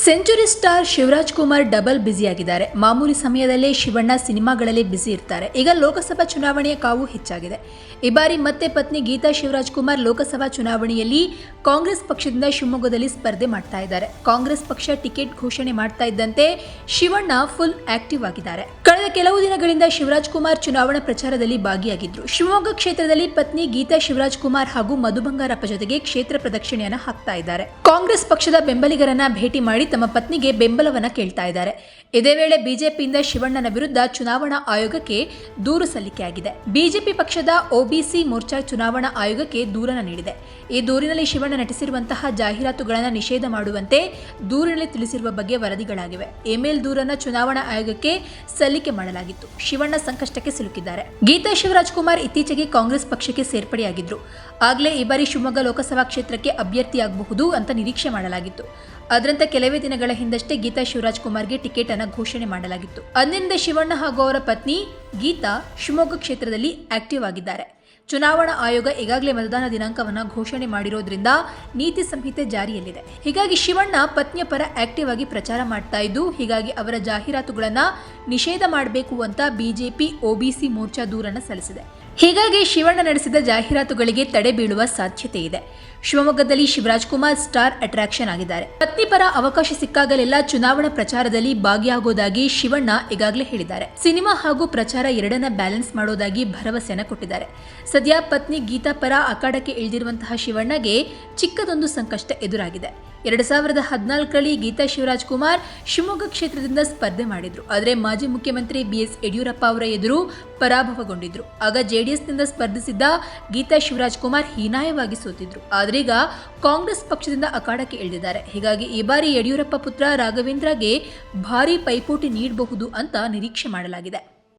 Century star Shivaraj Kumar double ಬ್ಯುಸಿಯಾಗಿದ್ದಾರೆ. ಮಾಮೂಲಿ ಸಮಯದಲ್ಲೇ ಶಿವಣ್ಣ ಸಿನಿಮಾಗಳಲ್ಲಿ ಬ್ಯುಸಿ ಇರ್ತಾರೆ. ಈಗ ಲೋಕಸಭಾ ಚುನಾವಣೆಯ ಕಾವು ಹೆಚ್ಚಾಗಿದೆ. ಈ ಬಾರಿ ಮತ್ತೆ ಪತ್ನಿ ಗೀತಾ ಶಿವರಾಜ್ ಕುಮಾರ್ ಲೋಕಸಭಾ ಚುನಾವಣೆಯಲ್ಲಿ ಕಾಂಗ್ರೆಸ್ ಪಕ್ಷದಿಂದ ಶಿವಮೊಗ್ಗದಲ್ಲಿ ಸ್ಪರ್ಧೆ ಮಾಡ್ತಾ ಇದ್ದಾರೆ. ಕಾಂಗ್ರೆಸ್ ಪಕ್ಷ ಟಿಕೆಟ್ ಘೋಷಣೆ ಮಾಡ್ತಾ ಇದ್ದಂತೆ ಶಿವಣ್ಣ ಫುಲ್ ಆಕ್ಟಿವ್ ಆಗಿದ್ದಾರೆ. ಕಳೆದ ಕೆಲವು ದಿನಗಳಿಂದ ಶಿವರಾಜ್ ಕುಮಾರ್ ಚುನಾವಣಾ ಪ್ರಚಾರದಲ್ಲಿ ಭಾಗಿಯಾಗಿದ್ರು. ಶಿವಮೊಗ್ಗ ಕ್ಷೇತ್ರದಲ್ಲಿ ಪತ್ನಿ ಗೀತಾ ಶಿವರಾಜ್ ಕುಮಾರ್ ಹಾಗೂ ಮಧು ಬಂಗಾರಪ್ಪ ಜೊತೆಗೆ ಕ್ಷೇತ್ರ ಪ್ರದಕ್ಷಿಣೆಯನ್ನು ಹಾಕ್ತಾ ಇದ್ದಾರೆ. ಕಾಂಗ್ರೆಸ್ ಪಕ್ಷದ ಬೆಂಬಲಿಗರನ್ನ ಭೇಟಿ ಮಾಡಿ ತಮ್ಮ ಪತ್ನಿಗೆ ಬೆಂಬಲವನ್ನ ಕೇಳ್ತಾ ಇದ್ದಾರೆ. ಇದೇ ವೇಳೆ ಬಿಜೆಪಿಯಿಂದ ಶಿವಣ್ಣನ ವಿರುದ್ಧ ಚುನಾವಣಾ ಆಯೋಗಕ್ಕೆ ದೂರು ಸಲ್ಲಿಕೆಯಾಗಿದೆ ಬಿಜೆಪಿ ಪಕ್ಷದ ಒಬಿಸಿ ಮೋರ್ಚಾ ಚುನಾವಣಾ ಆಯೋಗಕ್ಕೆ ದೂರನ ನೀಡಿದೆ. ಈ ದೂರಿನಲ್ಲಿ ಶಿವಣ್ಣ ನಟಿಸಿರುವಂತಹ ಜಾಹೀರಾತುಗಳನ್ನು ನಿಷೇಧ ಮಾಡುವಂತೆ ದೂರಿನಲ್ಲಿ ತಿಳಿಸಿರುವ ಬಗ್ಗೆ ವರದಿಗಳಾಗಿವೆ. ಇಮೇಲ್ ದೂರನ್ನು ಚುನಾವಣಾ ಆಯೋಗಕ್ಕೆ ಸಲ್ಲಿಕೆ ಮಾಡಲಾಗಿತ್ತು. ಶಿವಣ್ಣ ಸಂಕಷ್ಟಕ್ಕೆ ಸಿಲುಕಿದ್ದಾರೆ. ಗೀತಾ ಶಿವರಾಜ್ ಕುಮಾರ್ ಇತ್ತೀಚೆಗೆ ಕಾಂಗ್ರೆಸ್ ಪಕ್ಷಕ್ಕೆ ಸೇರ್ಪಡೆಯಾಗಿದ್ರು. ಆಗಲೇ ಈ ಬಾರಿ ಶಿವಮೊಗ್ಗ ಲೋಕಸಭಾ ಕ್ಷೇತ್ರಕ್ಕೆ ಅಭ್ಯರ್ಥಿಯಾಗಬಹುದು ಅಂತ ನಿರೀಕ್ಷೆ ಮಾಡಲಾಗಿತ್ತು. ಅದರಂತೆ ಕೆಲವೇ ದಿನಗಳ ಹಿಂದಷ್ಟೇ ಗೀತಾ ಶಿವರಾಜ್ ಕುಮಾರ್ಗೆ ಟಿಕೆಟ್ ಅನ್ನು ಘೋಷಣೆ ಮಾಡಲಾಗಿತ್ತು. ಅಂದಿನಿಂದ ಶಿವಣ್ಣ ಹಾಗೂ ಅವರ ಪತ್ನಿ ಗೀತಾ ಶಿವಮೊಗ್ಗ ಕ್ಷೇತ್ರದಲ್ಲಿ ಆಕ್ಟಿವ್ ಆಗಿದ್ದಾರೆ. ಚುನಾವಣಾ ಆಯೋಗ ಈಗಾಗಲೇ ಮತದಾನ ದಿನಾಂಕವನ್ನು ಘೋಷಣೆ ಮಾಡಿರೋದ್ರಿಂದ ನೀತಿ ಸಂಹಿತೆ ಜಾರಿಯಲ್ಲಿದೆ. ಹೀಗಾಗಿ ಶಿವಣ್ಣ ಪತ್ನಿಯ ಪರ ಆಕ್ಟಿವ್ ಆಗಿ ಪ್ರಚಾರ ಮಾಡ್ತಾ ಇದ್ದು, ಹೀಗಾಗಿ ಅವರ ಜಾಹೀರಾತುಗಳನ್ನ ನಿಷೇಧ ಮಾಡಬೇಕು ಅಂತ ಬಿಜೆಪಿ ಒಬಿಸಿ ಮೋರ್ಚಾ ದೂರನ್ನು ಸಲ್ಲಿಸಿದೆ. ಹೀಗಾಗಿ ಶಿವಣ್ಣ ನಡೆಸಿದ ಜಾಹೀರಾತುಗಳಿಗೆ ತಡೆ ಬೀಳುವ ಸಾಧ್ಯತೆ ಇದೆ. ಶಿವಮೊಗ್ಗದಲ್ಲಿ ಶಿವರಾಜ್ ಕುಮಾರ್ ಸ್ಟಾರ್ ಅಟ್ರಾಕ್ಷನ್ ಆಗಿದ್ದಾರೆ. ಪತ್ನಿ ಪರ ಅವಕಾಶ ಸಿಕ್ಕಾಗಲೆಲ್ಲ ಚುನಾವಣಾ ಪ್ರಚಾರದಲ್ಲಿ ಭಾಗಿಯಾಗೋದಾಗಿ ಶಿವಣ್ಣ ಈಗಾಗಲೇ ಹೇಳಿದ್ದಾರೆ. ಸಿನಿಮಾ ಹಾಗೂ ಪ್ರಚಾರ ಎರಡನ್ನ ಬ್ಯಾಲೆನ್ಸ್ ಮಾಡೋದಾಗಿ ಭರವಸೆಯನ್ನ ಕೊಟ್ಟಿದ್ದಾರೆ. ಸದ್ಯ ಪತ್ನಿ ಗೀತಾ ಪರ ಅಖಾಡಕ್ಕೆ ಇಳಿದಿರುವಂತಹ ಶಿವಣ್ಣಗೆ ಚಿಕ್ಕದೊಂದು ಸಂಕಷ್ಟ ಎದುರಾಗಿದೆ. ಎರಡು ಸಾವಿರದ ಹದಿನಾಲ್ಕರಲ್ಲಿ ಗೀತಾ ಶಿವರಾಜ್ ಕುಮಾರ್ ಶಿವಮೊಗ್ಗ ಕ್ಷೇತ್ರದಿಂದ ಸ್ಪರ್ಧೆ ಮಾಡಿದ್ರು. ಆದರೆ ಮಾಜಿ ಮುಖ್ಯಮಂತ್ರಿ ಬಿ ಎಸ್ ಯಡಿಯೂರಪ್ಪ ಅವರ ಎದುರು ಪರಾಭವಗೊಂಡಿದ್ರು. ಆಗ ಜೆಡಿಎಸ್ನಿಂದ ಸ್ಪರ್ಧಿಸಿದ್ದ ಗೀತಾ ಶಿವರಾಜ್ ಕುಮಾರ್ ಹೀನಾಯವಾಗಿ ಸೋತಿದ್ರು. ಆದ್ರೀಗ ಕಾಂಗ್ರೆಸ್ ಪಕ್ಷದಿಂದ ಅಖಾಡಕ್ಕೆ ಇಳಿದಿದ್ದಾರೆ. ಹೀಗಾಗಿ ಈ ಬಾರಿ ಯಡಿಯೂರಪ್ಪ ಪುತ್ರ ರಾಘವೇಂದ್ರಗೆ ಭಾರೀ ಪೈಪೋಟಿ ನೀಡಬಹುದು ಅಂತ ನಿರೀಕ್ಷೆ ಮಾಡಲಾಗಿದೆ.